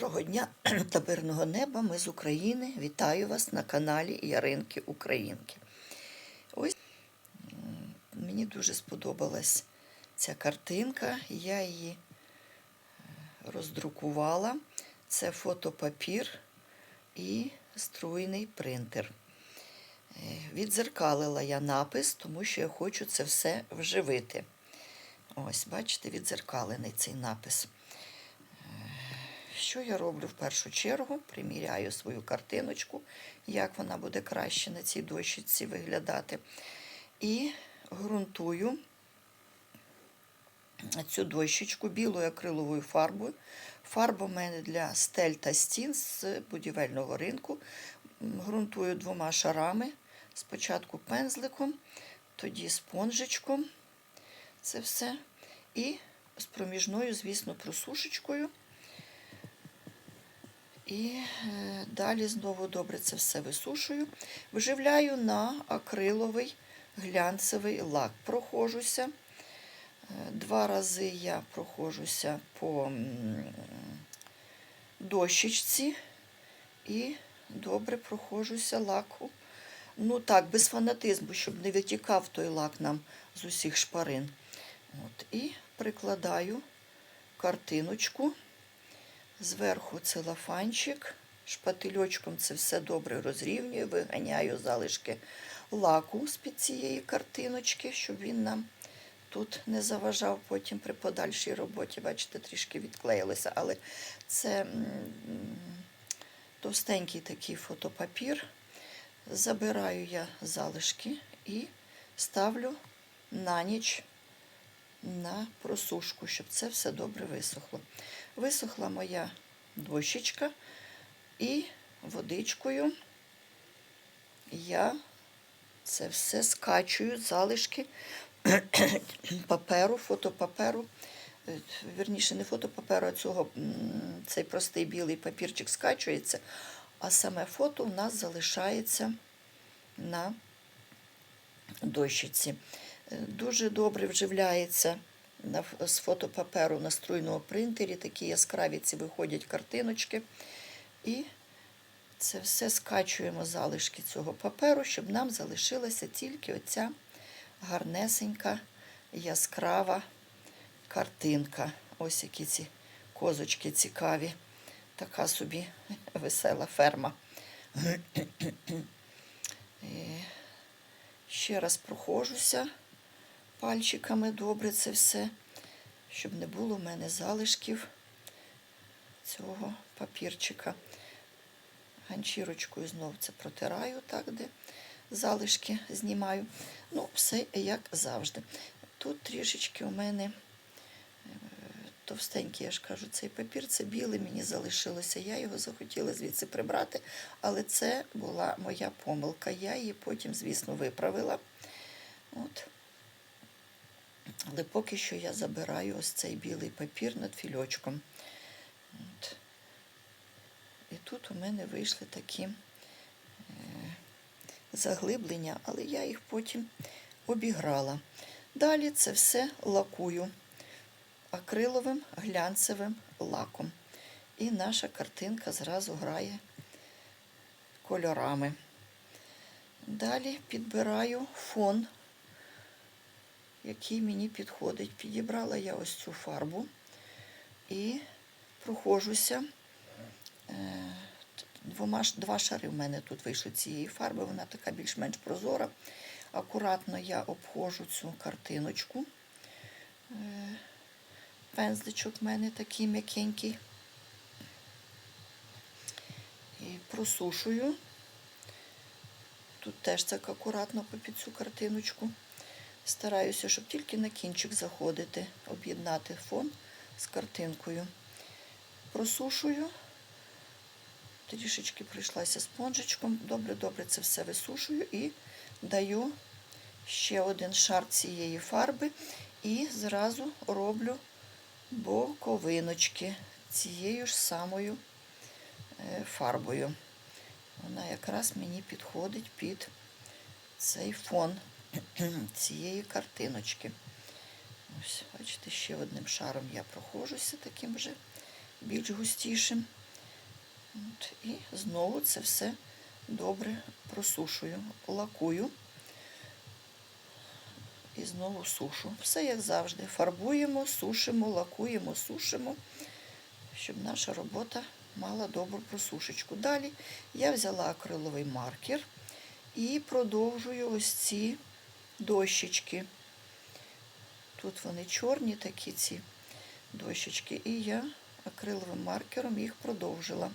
Доброго дня та неба. Ми з України. Вітаю вас на каналі Яринки Українки. Ось мені дуже сподобалась ця картинка. Я її е, роздрукувала. Це фотопапір і струйний принтер. Е, Відзеркалила я напис, тому що я хочу це все вживити. Ось, бачите, відзеркалений цей напис. Що я роблю в першу чергу? Приміряю свою картиночку, як вона буде краще на цій дощиці виглядати. І ґрунтую цю дощечку білою акриловою фарбою. Фарба в мене для стель та стін з будівельного ринку. М, Ґрунтую двома шарами. Спочатку пензликом, тоді спонжичком. Це все. І з проміжною, звісно, просушечкою. І е, далі знову добре це все висушую. Вживляю на акриловий глянцевий лак. Прохожуся. Е, Два рази я прохожуся по дощечці і добре прохожуся лаку. Ну так, без фанатизму, щоб не витікав той лак нам з усіх шпарин. От, і прикладаю картиночку. Зверху целофанчик, шпательочком це все добре розрівнюю, виганяю залишки лаку з-під цієї картиночки, щоб він нам тут не заважав потім при подальшій роботі. Бачите, трішки відклеїлося, але це товстенький такий фотопапір. Забираю я залишки і ставлю на ніч на просушку, щоб це все добре висохло. Висохла моя дощечка і водичкою я це все скачую, залишки паперу, фотопаперу. Е, Вірніше, не фотопаперу, а цього цей простий білий папірчик скачується, а саме фото у нас залишається на дощиці. Дуже добре вживляється з фотопаперу на струйному принтері. Такі яскраві ці виходять картиночки. І це все скачуємо залишки цього паперу, щоб нам залишилася тільки оця гарнесенька, яскрава картинка. Ось які ці козочки цікаві. Така собі весела ферма. Ще раз прохожуся пальчиками добре це все, щоб не було в мене залишків цього папірчика. Ганчірочкою знов це протираю, так, де залишки знімаю. Ну, все як завжди. Тут трішечки у мене е, товстенький, я ж кажу, цей папір, це білий, мені залишилося. Я його захотіла звідси прибрати, але це була моя помилка. Я її потім, звісно, виправила. От. Але поки що я забираю ось цей білий папір над фільочком. От. І тут у мене вийшли такі е, заглиблення, але я їх потім обіграла. Далі це все лакую акриловим глянцевим лаком. І наша картинка зразу грає кольорами. Далі підбираю фон, який мені підходить. Підібрала я ось цю фарбу і прохожуся. е, Двома, два шари в мене тут вийшли цієї фарби, вона така більш-менш прозора. Акуратно я обходжу цю картиночку. Е, Пензличок в мене такий м'якенький. І просушую. Тут теж так акуратно попід цю картиночку. Стараюся, щоб тільки на кінчик заходити, об'єднати фон з картинкою. Просушую. Трішечки прийшлася спонжичком. Добре-добре це все висушую і даю ще один шар цієї фарби і зразу роблю боковиночки цією ж самою е, фарбою. Вона якраз мені підходить під цей фон цієї картиночки. Ось, бачите, ще одним шаром я проходжуся таким вже більш густішим. От, і знову це все добре просушую, лакую. І знову сушу. Все як завжди. Фарбуємо, сушимо, лакуємо, сушимо, щоб наша робота мала добру просушечку. Далі я взяла акриловий маркер і продовжую ось ці дощечки. Тут вони чорні такі ці дощечки. І я акриловим маркером їх продовжила.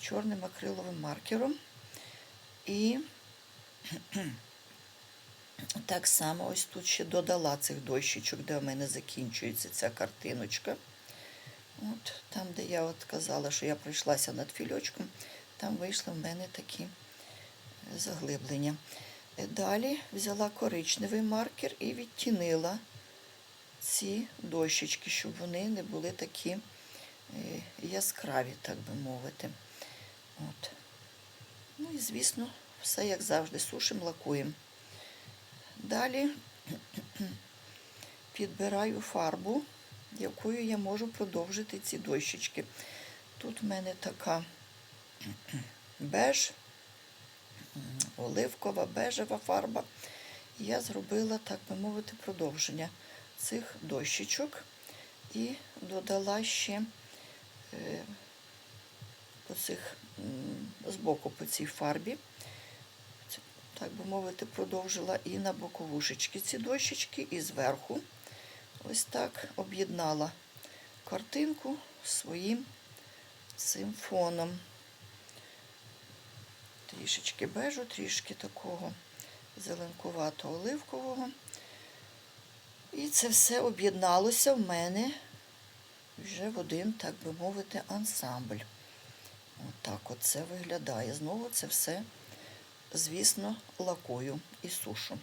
Чорним акриловим маркером. І так само ось тут ще додала цих дощечок, де в мене закінчується ця картиночка. От, Там, де я от казала, що я пройшлася над фільочком, там вийшли в мене такі заглиблення. Далі взяла коричневий маркер і відтінила ці дощечки, щоб вони не були такі е, яскраві, так би мовити. От. Ну і, звісно, все як завжди, сушимо, лакуємо. Далі підбираю фарбу, якою я можу продовжити ці дощечки. Тут в мене така беж, оливкова, бежева фарба. Я зробила, так би мовити, продовження цих дощечок і додала ще е, по цих, збоку по цій фарбі так би мовити, продовжила і на боковушечки ці дощечки, і зверху ось так об'єднала картинку своїм цим фоном. Трішечки бежу, трішки такого зеленкуватого оливкового. І це все об'єдналося в мене вже в один, так би мовити, ансамбль. Отак от це виглядає. Знову це все звісно, лакую і сушу.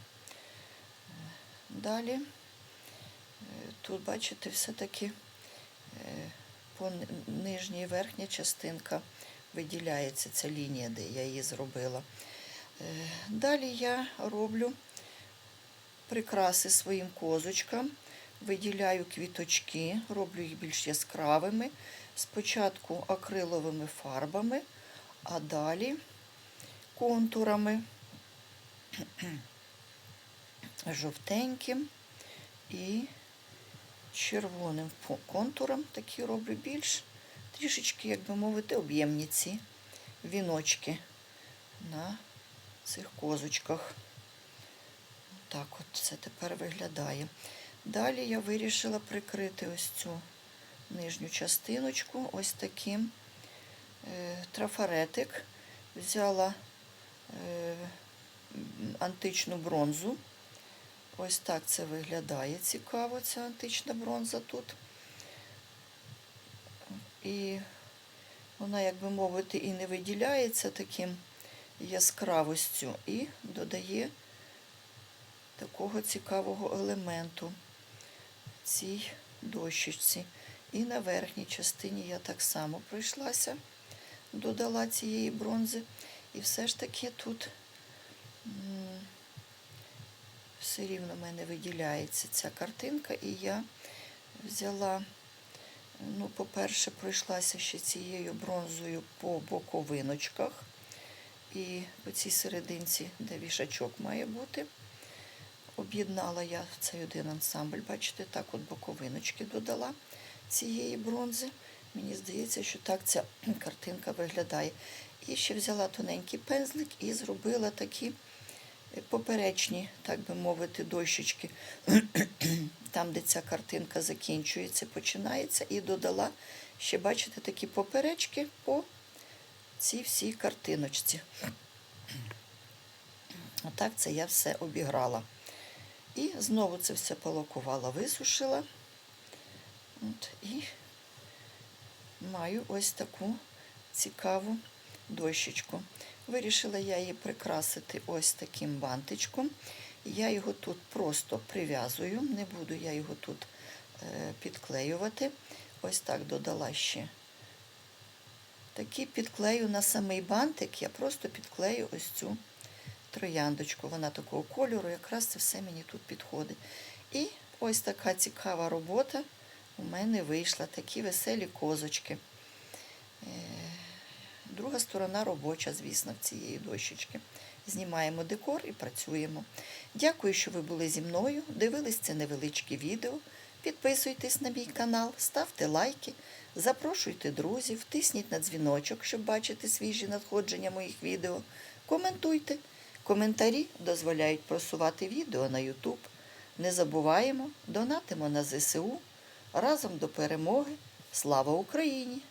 Далі, е, тут, бачите, все-таки е, по нижній і верхня частинка виділяється ця лінія, де я її зробила. Е, Далі я роблю прикраси своїм козочкам, виділяю квіточки, роблю їх більш яскравими. Спочатку акриловими фарбами, а далі контурами, жовтеньким і червоним контуром такі роблю більш трішечки, як би мовити, об'ємні ці віночки на цих козочках. Так от це тепер виглядає. Далі я вирішила прикрити ось цю нижню частиночку, ось таким е, трафаретик. Взяла Е, античну бронзу. Ось так це виглядає цікаво, ця антична бронза тут. І вона, як би мовити, і не виділяється таким яскравостю, і додає такого цікавого елементу цій дощечці. І на верхній частині я так само пройшлася, додала цієї бронзи. І все ж таки тут все рівно в мене виділяється ця картинка, і я взяла, ну, по-перше, пройшлася ще цією бронзою по боковиночках. І по цій серединці, де вішачок має бути, об'єднала я цей один ансамбль, бачите, так от боковиночки додала цієї бронзи. Мені здається, що так ця картинка виглядає. І ще взяла тоненький пензлик і зробила такі поперечні, так би мовити, дощечки, там, де ця картинка закінчується, починається, і додала ще, бачите, такі поперечки по цій всій картиночці. Отак це я все обіграла. І знову це все полокувала, висушила. От, І маю ось таку цікаву дощечку. Вирішила я її прикрасити ось таким бантичком. Я його тут просто прив'язую, не буду я його тут е, підклеювати. Ось так додала ще. Такий підклею на самий бантик, я просто підклею ось цю трояндочку. Вона такого кольору, якраз це все мені тут підходить. І ось така цікава робота у мене вийшла. Такі веселі козочки. Друга сторона робоча, звісно, в цієї дощечки. Знімаємо декор і працюємо. Дякую, що ви були зі мною. Дивились це невеличке відео. Підписуйтесь на мій канал, ставте лайки, запрошуйте друзів, тисніть на дзвіночок, щоб бачити свіжі надходження моїх відео. Коментуйте. Коментарі дозволяють просувати відео на YouTube. Не забуваємо, донатимо на ЗСУ. Разом до перемоги. Слава Україні!